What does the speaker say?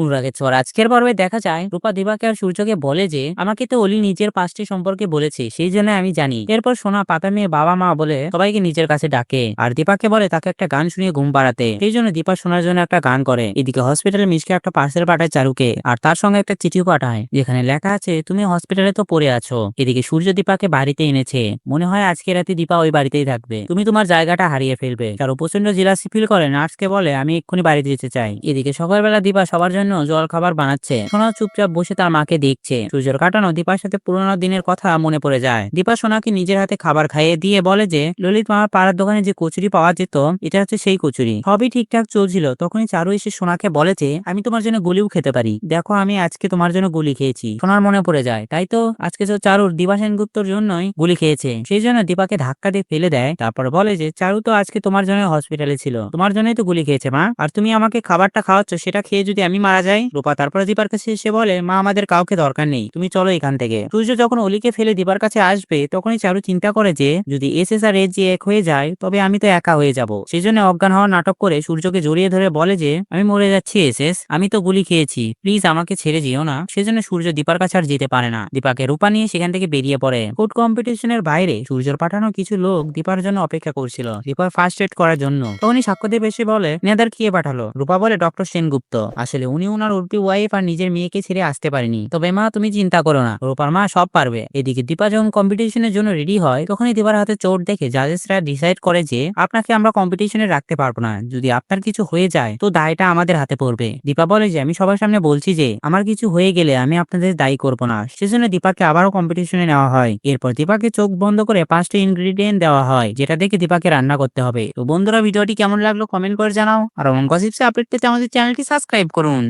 অনুরাগের ছোঁয়ার আজকের পর্বে দেখা যায়, রূপা দিবাকে আর সূর্যকে বলে যে, আমাকে তো অলি নিজের পাঁচটি সম্পর্কে বলেছে, সেই জন্য আমি জানি। এরপর সোনা পাতা মেয়ে বাবা মা বলে সবাইকে নিজের কাছে ডাকে আর দীপাকে বলে তাকে একটা গান শুনিয়ে ঘুম পাড়াতে। সেই জন্য দীপা শোনার জন্য একটা গান করে। এদিকে হসপিটালে মিসকে একটা পার্সেল পাঠায় চারুকে আর তার সঙ্গে একটা চিঠিও পাঠায়, যেখানে লেখা আছে, তুমি হসপিটালে তো পড়ে আছো। এদিকে সূর্য দীপাকে বাড়িতে এনেছে। মনে হয় আজকে রাতে দীপা ওই বাড়িতেই থাকবে। তুমি তোমার জায়গাটা হারিয়ে ফেলবে। কারও প্রচণ্ড জিলাসি ফিল করে, নার্সকে বলে, আমি এক্ষুনি বাড়িতে যেতে চাই। এদিকে সকালবেলা দীপা সবার জন্য জল খাবার বানাচ্ছে। সোনা চুপচাপ বসে তার মাকে দেখছে। সূর্যের কাটানো দীপার সাথে পুরোনো দিনের কথা মনে পড়ে যায়। দীপা সোনাকে নিজের হাতে খাবার খাইয়ে দিয়ে বলে যে, ললিত মামার পাড়ার দোকানে যে কচুরি পাওয়া যেত, এটা হচ্ছে সেই কচুরি। সবই ঠিকঠাক চলছিল। তখনই চারু এসে সোনাকে বলে যে, আমি তোমার জন্য গুলিও খেতে পারি। দেখো, আমি আজকে তোমার জন্য গুলি খেয়েছি। সোনার মনে পড়ে যায়। তাই তো আজকে তো চারুর দিবা সেনগুপ্তর জন্যই গুলি খেয়েছে। সেই জন্য দীপাকে ধাক্কা দিয়ে ফেলে দেয়। তারপর বলে যে, চারু তো আজকে তোমার জন্য হসপিটালে ছিল। তোমার জন্যই তো গুলি খেয়েছে, মা। আর তুমি আমাকে খাবারটা খাওয়াচ্ছ, সেটা খেয়ে যদি আমি মারা যাই রূপা তারপরে দীপার কাছে এসে বলে, মা, আমাদের কাউকে দরকার নেই, তুমি চলো এখান থেকে। সূর্য যখন অলিকে ফেলে দীপার কাছে আসবে, তখনই চারু চিন্তা করে যে, যদি এস এস আর এস এক হয়ে যায়, তবে আমি তো একা হয়ে যাব। সেই জন্য অজ্ঞান হওয়ার নাটক করে সূর্যকে জড়িয়ে ধরে বলে যে, আমি মরে যাচ্ছি এস এস আমি তো গুলি খেয়েছি। প্লিজ আমাকে ছেড়ে যেও না। সেজন্য সূর্য দীপার কাছে আর যেতে পারে না। দীপাকে রূপা নিয়ে সেখান থেকে বেরিয়ে পড়ে। ফুড কম্পিটিশনের বাইরে সূর্যর পাঠানো কিছু লোক দীপার জন্য অপেক্ষা করছিল দীপার ফার্স্ট এড করার জন্য। তখনই সাক্ষ্যদেব এসে বলে, নেদার কে পাঠালো? রূপা বলে, ডক্টর সেনগুপ্ত। আসলে উনি ওনার উল্টি ওয়াইফ আর নিজের মেয়েকে ছেড়ে আসতে পারেনি। তবে মা, তুমি চিন্তা করো না। রূপার মা সব পারবে। এদিকে দীপা যখন কম্পিটিশনের জন্য রেডি হয়, তখনই দীপার হাতে চোট দেখে জাজেসরা ডিসাইড করে যে, আপনাকে আমরা কম্পিটিশনে রাখতে পারব না। যদি আপনার কিছু হয়ে যায়, তো দায়টা আমাদের হাতে পড়বে। দীপা বলে যে, আমি সবার সামনে বলছি যে, আমার কিছু হয়ে গেলে আমি আপনাদের দায়ী করব না। সেজন্য দীপাকে আবারও কম্পিটিশনে নেওয়া হয়। এরপর দীপাকে চোখ বন্ধ করে পাঁচটা ইনগ্রিডিয়েন্ট দেওয়া হয়, যেটা দেখে দীপাকে রান্না করতে হবে। তো বন্ধুরা, ভিডিওটি কেমন লাগল কমেন্ট করে জানাও। আর অঙ্ক আপডেট পেতে আমাদের চ্যানেলটি সাবস্ক্রাইব করুন।